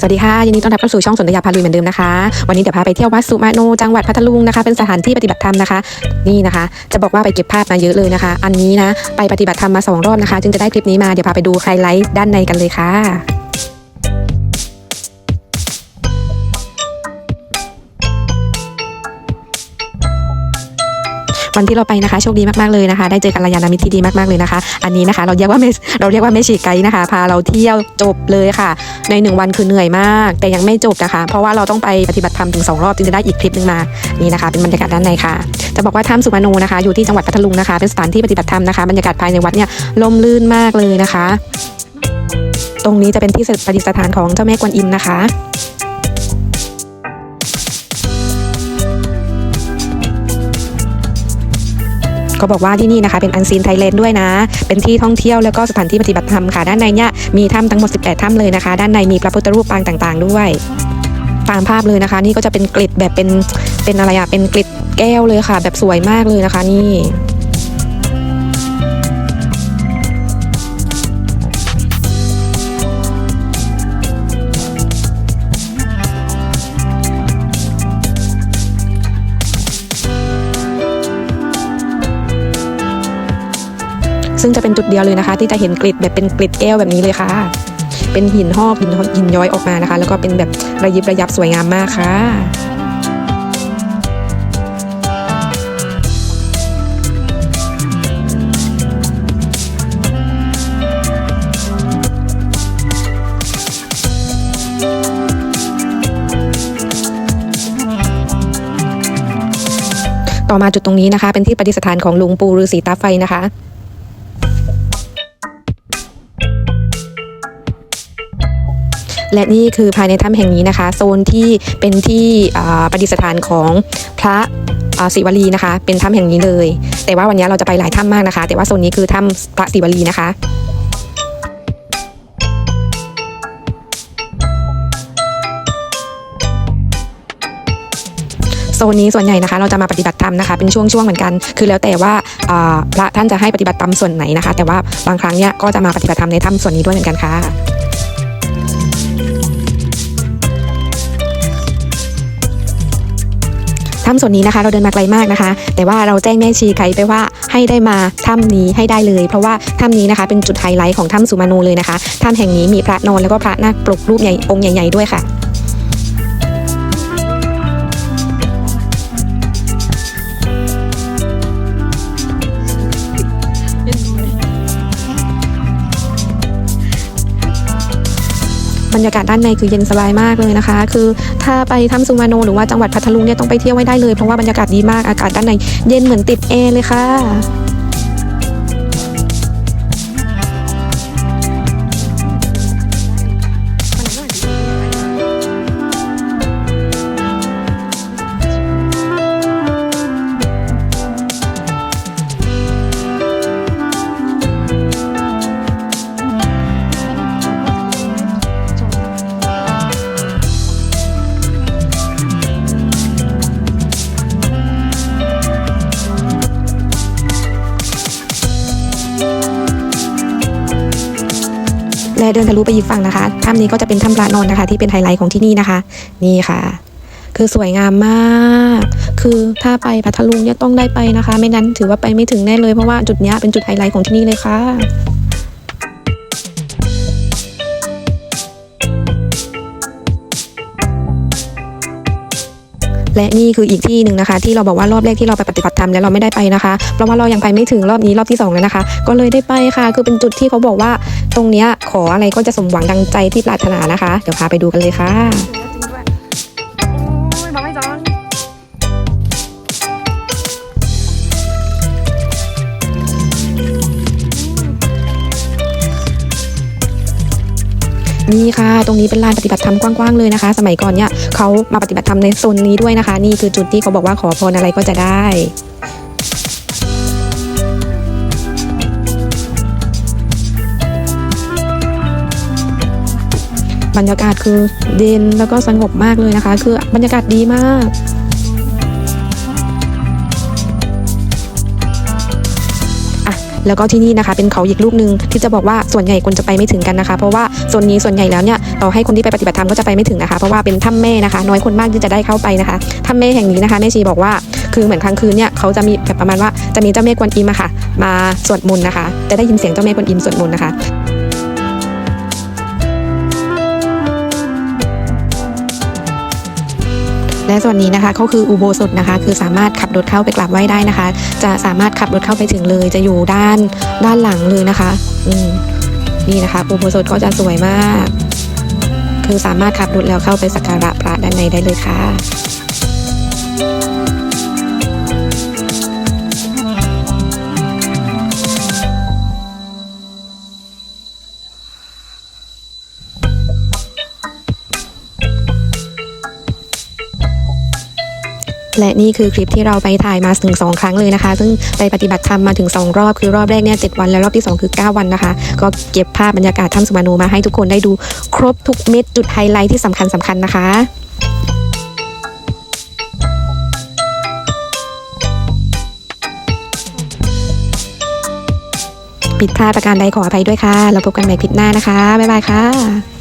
สวัสดีค่ะยินดีต้อนรับเข้าสู่ช่องสนธยาพาลุยเหมือนเดิมนะคะวันนี้เดี๋ยวพาไปเที่ยววัดสุมาโนจังหวัดพัทลุงนะคะเป็นสถานที่ปฏิบัติธรรมนะคะ นี่นะคะ จะบอกว่าไปเก็บภาพมาเยอะเลยนะคะ อันนี้นะไปปฏิบัติธรรมมาสองรอบนะคะ จึงจะได้คลิปนี้มาเดี๋ยวพาไปดูไฮไลท์ด้านในกันเลยค่ะ วันที่เราไปนะคะโชคดีมากๆเลยนะคะ ได้เจอกัลยาณมิตรที่ดีมากๆเลยนะคะ อันนี้นะคะ เราเรียกว่าเราเรียกว่าเมชีไกด์นะคะ พาเราเที่ยวจบเลยค่ะ ในหนึ่งวันคือเหนื่อยมาก แต่ยังไม่จบนะคะ เพราะว่าเราต้องไปปฏิบัติธรรมถึงสองรอบจึงจะได้อีกคลิปหนึงมานี่นะคะ เป็นบรรยากาศด้านในค่ะ จะบอกว่าถ้ำสุมาโนนะคะ อยู่ที่จังหวัดพัทลุงนะคะ เป็นสถานที่ปฏิบัติธรรมนะคะบรรยากาศภายในวัดเนี่ยลมลื่นมากเลยนะคะ ตรงนี้จะเป็นที่ประดิษฐานของเจ้าแม่กวนอิมนะคะ ขาบอกว่าที่นี่นะคะเป็นอันซีนไทยแลนด์ด้วยนะ เป็นที่ท่องเที่ยวแล้วก็สถานที่ปฏิบัติธรรมค่ะ ด้านในเนี่ยมีถ้ำทั้งหมด 18ถ้ำเลยนะคะ ด้านในมีพระพุทธรูปปางต่างๆ ด้วย ตามภาพเลยนะคะ นี่ก็จะเป็นกริดแบบเป็นเป็นอะไรอะเป็นกริดแก้วเลยค่ะ แบบสวยมากเลยนะคะนี่ ซึ่งจะเป็นจุดเดียวเลยนะคะ ที่จะเห็นกริดแบบเป็นกริดแก้วแบบนี้เลยค่ะ เป็นหินหอกหินหินย้อยออกมานะคะ แล้วก็เป็นแบบระยิบระยับสวยงามมากค่ะต่อมาจุดตรงนี้นะคะ เป็นที่ประดิษฐานของหลุงปู่ฤาษีตาไฟนะคะ และนี่คือภายในถ้ำแห่งนี้นะคะ โซนที่เป็นที่ประดิษฐานของพระศิวลีนะคะ เป็นถ้ำแห่งนี้เลย แต่ว่าวันนี้เราจะไปหลายถ้ำมากนะคะ แต่ว่าโซนนี้คือถ้ำพระศิวลีนะคะโซนนี้ส่วนใหญ่นะคะเราจะมาปฏิบัติธรรมนะคะเป็นช่วงๆเหมือนกัน คือแล้วแต่ว่าอ่าพระท่านจะให้ปฏิบัติธรรมส่วนไหนนะคะ แต่ว่าบางครั้งเนี่ยก็จะมาปฏิบัติธรรมในถ้ำส่วนนี้ด้วยเหมือนกันค่ะ ถ้ำส่วนนี้นะคะเราเดินมาไกลมากนะคะ แต่ว่าเราแจ้งแม่ชีไกไปว่าให้ได้มาถ้ำนี้ให้ได้เลย เพราะว่าถ้ำนี้นะคะเป็นจุดไฮไลท์ของถ้ำสุมาโนเลยนะคะถ้ำแห่งนี้มีพระนอนแล้วก็พระนาคปลุกรูปใหญ่องค์ใหญ่ ๆด้วยค่ะ บรรยากาศด้านในคือเย็นสบายมากเลยนะคะ คือถ้าไปถ้ำสุมาโนหรือว่าจังหวัดพัทลุงเนี่ยต้องไปเที่ยวไว้ได้เลยเพราะว่าบรรยากาศดีมากอากาศด้านในเย็นเหมือนติดแอร์เลยค่ะ เดินทะลุไปอีกฝั่งนะคะถ้ำนี้ก็จะเป็นถ้ำพระนอนนะคะ ที่เป็นไฮไลท์ของที่นี่นะคะ นี่ค่ะ คือสวยงามมาก คือถ้าไปพัทลุงเนี่ยต้องได้ไปนะคะ ไม่นั้นถือว่าไปไม่ถึงแน่เลยเพราะว่าจุดนี้เป็นจุดไฮไลท์ของที่นี่เลยค่ะ และนี่คืออีกที่หนึ่งนะคะ ที่เราบอกว่ารอบแรกที่เราไปปฏิบัติธรรมแล้วเราไม่ได้ไปนะคะเพราะว่าเรายังไปไม่ถึงรอบนี้รอบที่สองแล้วนะคะ ก็เลยได้ไปค่ะ คือเป็นจุดที่เขาบอกว่า ตรงเนี้ยขออะไรก็จะสมหวังดังใจที่ปรารถนานะคะ เดี๋ยวพาไปดูกันเลยค่ะ นี่ค่ะ ตรงนี้เป็นลานปฏิบัติธรรมกว้างๆเลยนะคะ สมัยก่อนเนี่ยเขามาปฏิบัติธรรมในโซนนี้ด้วยนะคะ นี่คือจุดที่เขาบอกว่าขอพรอะไรก็จะได้บรรยากาศคือเย็นแล้วก็สงบมากเลยนะคะ คือบรรยากาศดีมาก แล้วก็ที่นี่นะคะ เป็นเขาอีกลูกหนึ่งที่จะบอกว่าส่วนใหญ่คนจะไปไม่ถึงกันนะคะ เพราะว่าส่วนนี้ส่วนใหญ่แล้วเนี่ยต่อให้คนที่ไปปฏิบัติธรรมก็จะไปไม่ถึงนะคะ เพราะว่าเป็นถ้ำแม่นะคะ น้อยคนมากที่จะได้เข้าไปนะคะถ้ำแม่แห่งนี้นะคะแม่ชีบอกว่าคือเหมือนกลางคืนเนี่ยเขาจะมีแบบประมาณว่าจะมีเจ้าแม่กวนอิมอะค่ะ มาสวดมนต์นะคะ จะได้ยินเสียงเจ้าแม่กวนอิมสวดมนต์นะคะ และส่วนนี้นะคะก็คืออุโบสถนะคะ คือสามารถขับรถเข้าไปกราบไหว้ได้นะคะ จะสามารถขับรถเข้าไปถึงเลย จะอยู่ด้านด้านหลังเลยนะคะอืนี่นะคะอุโบสถก็จะสวยมาก คือสามารถขับรถแล้วเข้าไปสักการะพระด้านในได้เลยค่ะ และนี่คือคลิปที่เราไปถ่ายมาถึงสองครั้งเลยนะคะ ซึ่งไปปฏิบัติธรรมมาถึง 2 รอบ คือรอบแรกเนี่ยเวัน แล้วรอบที่ 2 คือ 9 วันนะคะ ก็เก็บภาพบรรยากาศถ้ำสุวรรณูมาให้ทุกคนได้ดูครบทุกเม็ดจุดไฮไลท์ที่สำคัญสำคัญนะคะผิดพลาดประการใดขออภัยด้วยค่ะแล้วพบกันใหม่คลิปหน้านะคะ บ๊ายบายค่ะ